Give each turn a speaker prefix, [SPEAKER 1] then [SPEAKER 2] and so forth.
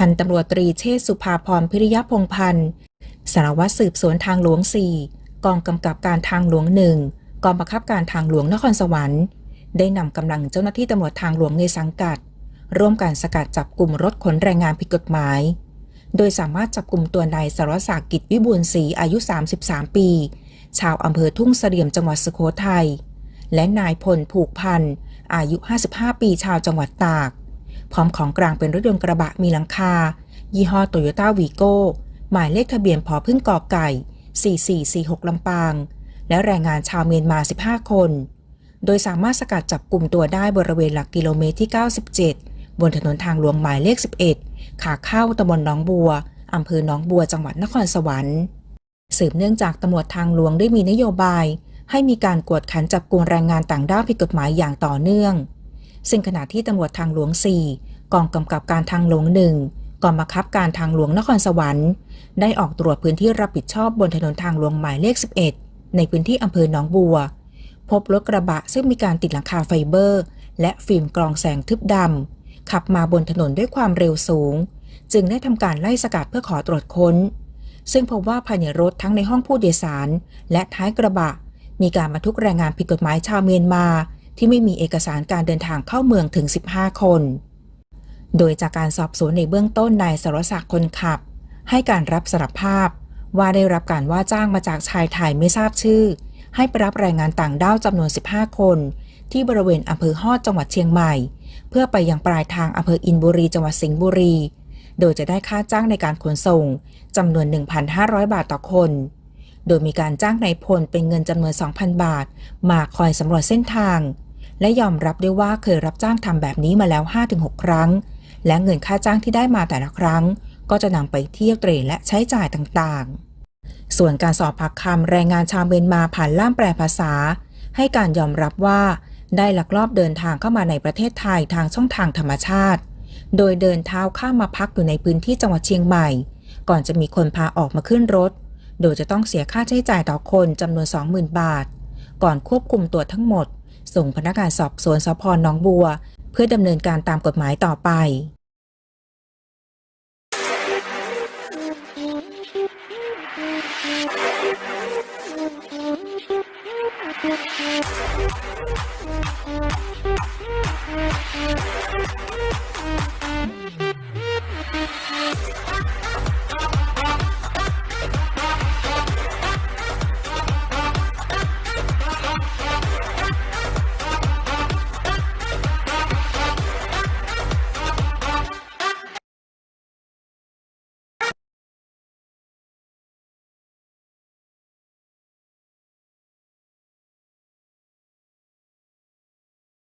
[SPEAKER 1] พันตำรวจตรีเชษฐ์สุภาพรพิริยพงพันธ์สารวัตรสืบสวนทางหลวง 4 กองกำกับการทางหลวงหนึ่งกองบังคับการทางหลวงนครสวรรค์ ได้นำกำลังเจ้าหน้าที่ตำรวจทางหลวงในสังกัด ร่วมการสกัดจับกลุ่มรถขนแรงงานผิดกฎหมาย โดยสามารถจับกลุ่มตัวนายสารศักดิ์กิจวิบูลย์ศรีอายุ 33 ปี ชาวอำเภอทุ่งเสลี่ยมจังหวัดสุโขทัยและนายพลผูกพันธ์อายุ 55 ปีชาวจังหวัดตาก พร้อมของกลางเป็นรถยนต์กระบะมีหลังคา ยี่ห้อโตโยต้าวีโก้หมายเลขทะเบียนพอพึ่งกอไก่ 4446 ลำปาง และแรงงานชาวเมียนมา 15 คน โดยสามารถสกัดจับกลุ่มตัวได้บริเวณหลักกิโลเมตรที่ 97 บนถนนทางหลวงหมายเลข 11 ขาเข้าตำบลหนองบัว อำเภอหนองบัวจังหวัดนครสวรรค์ สืบเนื่องจากตำรวจทางหลวงได้มีนโยบาย ให้มีการกวดขันจับกลุ่มแรงงานต่างด้าวผิดกฎหมายอย่างต่อเนื่อง ซึ่งขณะที่ตำรวจทางหลวง 4 กองกำกับการทางหลวงหนึ่งกองบังคับการทางหลวงนครสวรรค์ ได้ออกตรวจพื้นที่รับผิดชอบบนถนนทางหลวงหมายเลข 11 ในพื้นที่อำเภอหนองบัว พบรถกระบะซึ่งมีการติดหลังคาไฟเบอร์ และฟิล์มกรองแสงทึบดำขับมาบนถนนด้วยความเร็วสูง จึงได้ทำการไล่สกัดเพื่อขอตรวจค้น ซึ่งพบว่าภายในรถทั้งในห้องผู้โดยสาร และท้ายกระบะ มีการบรรทุกแรงงานผิดกฎหมายชาวเมียนมา ที่ไม่มีเอกสารการเดินทางเข้าเมืองถึง 15 คน โดยจากการสอบสวนในเบื้องต้นนายสรศักดิ์คนขับ ให้การรับสารภาพว่าได้รับการว่าจ้างมาจากชายไทยไม่ทราบชื่อ ให้ไปรับแรงงานต่างด้าวจำนวน 15 คน ที่บริเวณอำเภอฮอดจังหวัดเชียงใหม่ เพื่อไปยังปลายทางอำเภออินบุรีจังหวัดสิงห์บุรี โดยจะได้ค่าจ้างในการขนส่งจำนวน 1,500 บาทต่อคน โดยมีการจ้างนายพลเป็นเงินจำนวน 2,000 บาท มาคอยสำรวจเส้นทาง และยอมรับด้วยว่าเคยรับจ้างทำแบบนี้มาแล้ว 5-6 ครั้ง และเงินค่าจ้างที่ได้มาแต่ละครั้ง ก็จะนำไปเที่ยวเตรและใช้จ่ายต่างๆ ส่วนการสอบปากคำแรงงานชาวเมียนมาผ่านล่ามแปลภาษา ให้การยอมรับว่าได้ลักลอบเดินทางเข้ามาในประเทศไทยทางช่องทางธรรมชาติ โดยเดินเท้าข้ามมาพักอยู่ในพื้นที่จังหวัดเชียงใหม่ ก่อนจะมีคนพาออกมาขึ้นรถ โดยจะต้องเสียค่าใช้จ่ายต่อคนจำนวน 20,000 บาท ก่อนควบคุมตัวทั้งหมด ส่งพนักงานสอบสวนสพน้องบัว เพื่อดำเนินการตามกฎหมายต่อไป